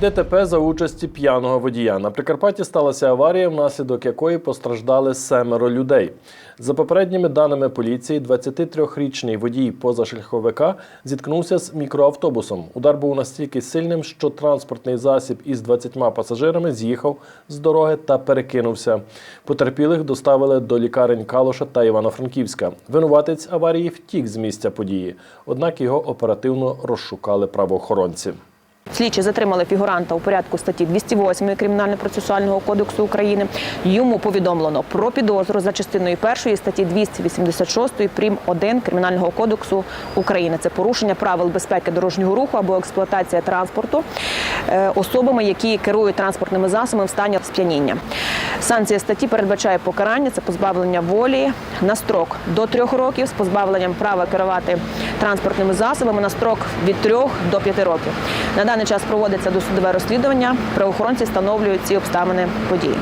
ДТП за участі п'яного водія. На Прикарпатті сталася аварія, внаслідок якої постраждали семеро людей. За попередніми даними поліції, 23-річний водій позашляховика зіткнувся з мікроавтобусом. Удар був настільки сильним, що транспортний засіб із 20 пасажирами з'їхав з дороги та перекинувся. Потерпілих доставили до лікарень Калуша та Івано-Франківська. Винуватець аварії втік з місця події, однак його оперативно розшукали правоохоронці. Слідчі затримали фігуранта у порядку статті 208 Кримінально-процесуального кодексу України. Йому повідомлено про підозру за частиною першої статті 286 прим. 1 Кримінального кодексу України. Це порушення правил безпеки дорожнього руху або експлуатація транспорту е, особами, які керують транспортними засобами в стані сп'яніння. Санкція статті передбачає покарання це позбавлення волі на строк до трьох років з позбавленням права керувати транспортними засобами на строк від трьох до п'яти років. На даний час проводиться досудове розслідування. Правоохоронці встановлюють ці обставини події.